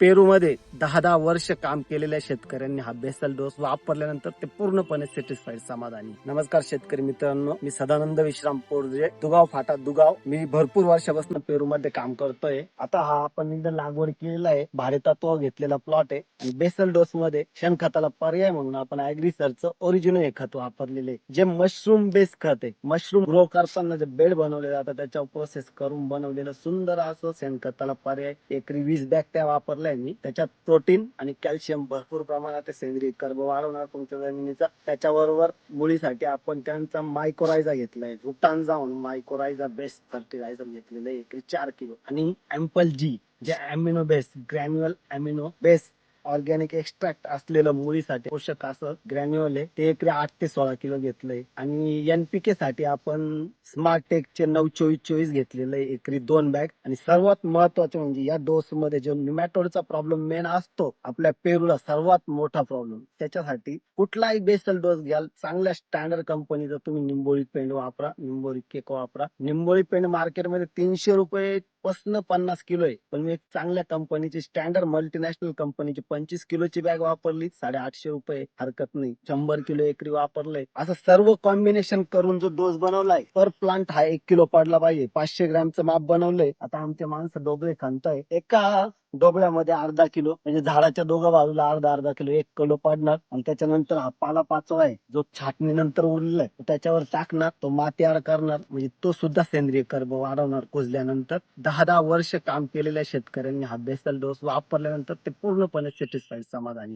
पेरू मध्ये दहा दहा वर्ष काम केलेल्या शेतकऱ्यांनी हा बेसल डोस वापरल्यानंतर ते पूर्णपणे सॅटिस्फाईड समाधानी. नमस्कार शेतकरी मित्रांनो मी सदानंद विश्राम पोरजे. दुगाव फाटा दुगाव. मी भरपूर वर्षापासून पेरू मध्ये काम करतोय. आता हा आपण इथं लागवड केलेला आहे. भाडेतत्व घेतलेला प्लॉट आहे. आणि बेसल डोस मध्ये शेणखताला पर्याय म्हणून आपण ऍग्रिसरचं ओरिजिनल हे खत वापरलेले जे मशरूम बेस खत आहे. मशरूम ग्रो करताना जे बेड बनवले जातात त्याच्यावर प्रोसेस करून बनवलेलं सुंदर असं शेणखताला पर्याय. एकरी वीस बॅग त्या वापरलाय मी. त्याच्यात प्रोटीन आणि कॅल्शियम भरपूर प्रमाणात सेंद्रिय कर्ब वाढवणार तुमच्या जमिनीचा. त्याच्याबरोबर मुळीसाठी आपण त्यांचा मायकोरायझा घेतलाय. रुटान जाऊन मायकोरायझा बेस्ट फर्टिलायझर घेतलेलं आहे. चार किलो. आणि एम्पल जी जे amino base granule amino base organic extract असलेलं मुळीसाठी पोषक असं ग्रॅन्युअल आहे. ते एकरी आठ ते सोळा किलो घेतलंय. आणि एनपीके साठी आपण स्मार्ट टेकचे नऊ चोवीस चोवीस घेतलेलं आहे. एकरी दोन बॅग आणि सर्वात महत्त्वाचे म्हणजे या डोस मध्ये जो निमॅटोडचा प्रॉब्लेम मेन असतो आपल्या पेरूला सर्वात मोठा प्रॉब्लेम त्याच्यासाठी कुठलाही बेसल डोस घ्याल. चांगल्या स्टँडर्ड कंपनीचा तुम्ही निंबोळी पेंड वापरा निंबोळी केक वापरा. निंबोळी पेंड मार्केटमध्ये तीनशे रुपये पासन पन्नास किलो आहे. पण मी एक चांगल्या कंपनीची स्टँडर्ड मल्टीनॅशनल कंपनीची पंचवीस किलोची बॅग वापरली. साडे आठशे रुपये हरकत नाही. शंभर किलो एकरी वापरलंय. असं सर्व कॉम्बिनेशन करून जो डोस बनवलाय पर प्लांट हा एक किलो पडला पाहिजे. पाचशे ग्रॅमचं माप बनवलंय. आता आमचे माणसं डोबळे खांताय एका डोबळ्यामध्ये अर्धा किलो म्हणजे झाडाच्या दोघा बाजूला अर्धा अर्धा किलो एक किलो पडणार. आणि त्याच्यानंतर हा पाला पाचवा आहे जो छाटणीनंतर उरलाय आहे. त्याच्यावर टाकणार तो माती आड करणार. म्हणजे तो सुद्धा सेंद्रिय कर्ब वाढवणार कुजल्यानंतर. दहा दहा वर्ष काम केलेल्या शेतकऱ्यांनी हा बेसल डोस वापरल्यानंतर ते पूर्णपणे सॅटिस्फाईड समाधानी